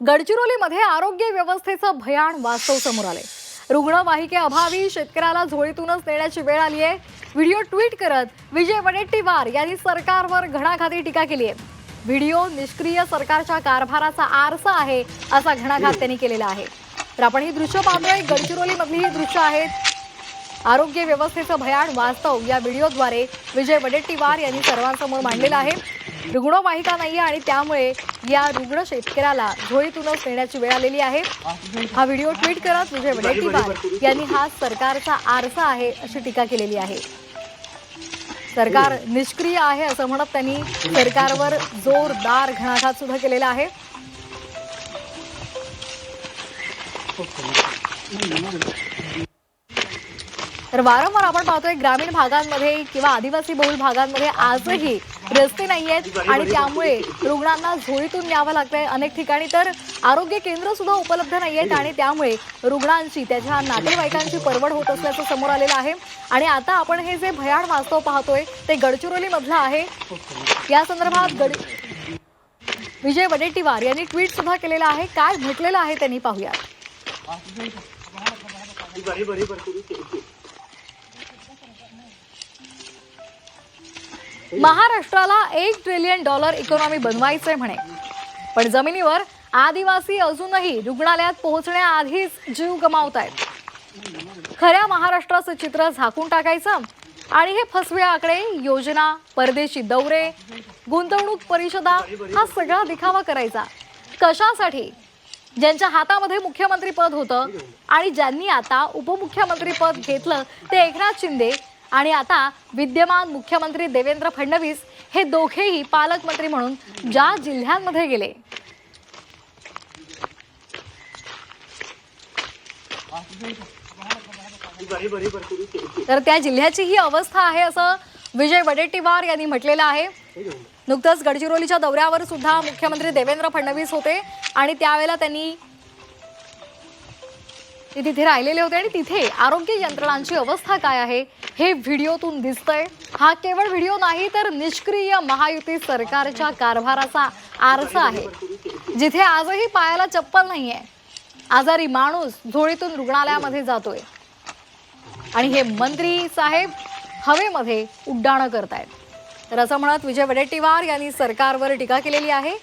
गडचिरोलीमध्ये आरोग्य व्यवस्थेचं भयान वास्तव समोर आले रुग्णवाहिकेअभावी शेतकऱ्याला झोळीतूनच नेण्याची वेळ आली आहे. व्हिडिओ ट्विट करत विजय वडेट्टीवार यांनी सरकारवर घणाघाती टीका केली आहे. व्हिडिओ निष्क्रिय सरकारच्या कारभाराचा आरसा आहे असा घणाघात त्यांनी केलेला आहे. तर आपण ही दृश्य पाहतोय. गडचिरोलीमधली ही दृश्य आहेत आरोग्य व्यवस्थेचं भयान वास्तव या व्हिडिओद्वारे विजय वडेट्टीवार यांनी सर्वांसमोर मांडलेलं आहे. रुग्णवाहिका नाहीये आणि त्यामुळे या रुग्ण शेतकऱ्याला झोळीतूनच नेण्याची वेळ आलेली आहे. हा व्हिडिओ ट्विट करत विजय वडेट्टीवार यांनी हा सरकारचा आरसा आहे अशी टीका केलेली आहे. सरकार निष्क्रिय आहे असं म्हणत त्यांनी सरकारवर जोरदार घणाघात सुद्धा केलेला आहे. तर वारंवार आपण पाहतोय ग्रामीण भागांमध्ये किंवा आदिवासी बहुल भागांमध्ये आजही रस्ते नाही आहेत आणि त्यामुळे रुग्णांना झोळीतून न्यावं लागतंय अनेक ठिकाणी तर आरोग्य केंद्र सुद्धा उपलब्ध नाही आहेत आणि त्यामुळे रुग्णांची त्याच्या नातेवाईकांची परवड होत असल्याचं समोर आलेलं आहे आणि आता आपण हे जे भयान वास्तव पाहतोय ते गडचिरोली मधलं आहे या संदर्भात गड विजय वडेट्टीवार यांनी ट्विट सुद्धा केलेलं आहे काय म्हटलेलं आहे त्यांनी पाहूयात महाराष्ट्राला एक ट्रिलियन डॉलर इकॉनॉमी बनवायचंय म्हणे. पण जमिनीवर आदिवासी अजूनही रुग्णालयात पोहोचण्याआधीच जीव गमावत आहेत खऱ्या महाराष्ट्राचं चित्र झाकून टाकायचं आणि हे फसवे आकडे योजना परदेशी दौरे गुंतवणूक परिषदा हा सगळा दिखावा करायचा. कशासाठी? ज्यांच्या हातामध्ये मुख्यमंत्री पद होतं आणि ज्यांनी आता उपमुख्यमंत्री पद घेतलं ते एकनाथ शिंदे आणि आता विद्यमान मुख्यमंत्री देवेंद्र फडणवीस हे दोघेही पालकमंत्री म्हणून ज्या जिल्ह्यांमध्ये गेले. तर त्या जिल्ह्याची ही अवस्था आहे असं विजय वडेट्टीवार यांनी म्हटलेलं आहे. नुकतंच गडचिरोलीच्या दौऱ्यावर सुद्धा मुख्यमंत्री देवेंद्र फडणवीस होते आणि त्यावेळेला त्यांनी ते तिथे राहिलेले होते आणि तिथे आरोग्य यंत्रणांची अवस्था काय आहे हे व्हिडिओतून दिसतंय. हा केवळ व्हिडिओ नाही तर निष्क्रिय महायुती सरकारच्या कारभाराचा आरसा आहे. जिथे आजही पायाला चप्पल नाहीये. आजारी माणूस झोळीतून रुग्णालयामध्ये जातोय. आणि हे मंत्री साहेब हवेमध्ये उड्डाणं करतायत. तर असं म्हणत विजय वडेट्टीवार यांनी सरकारवर टीका केलेली आहे.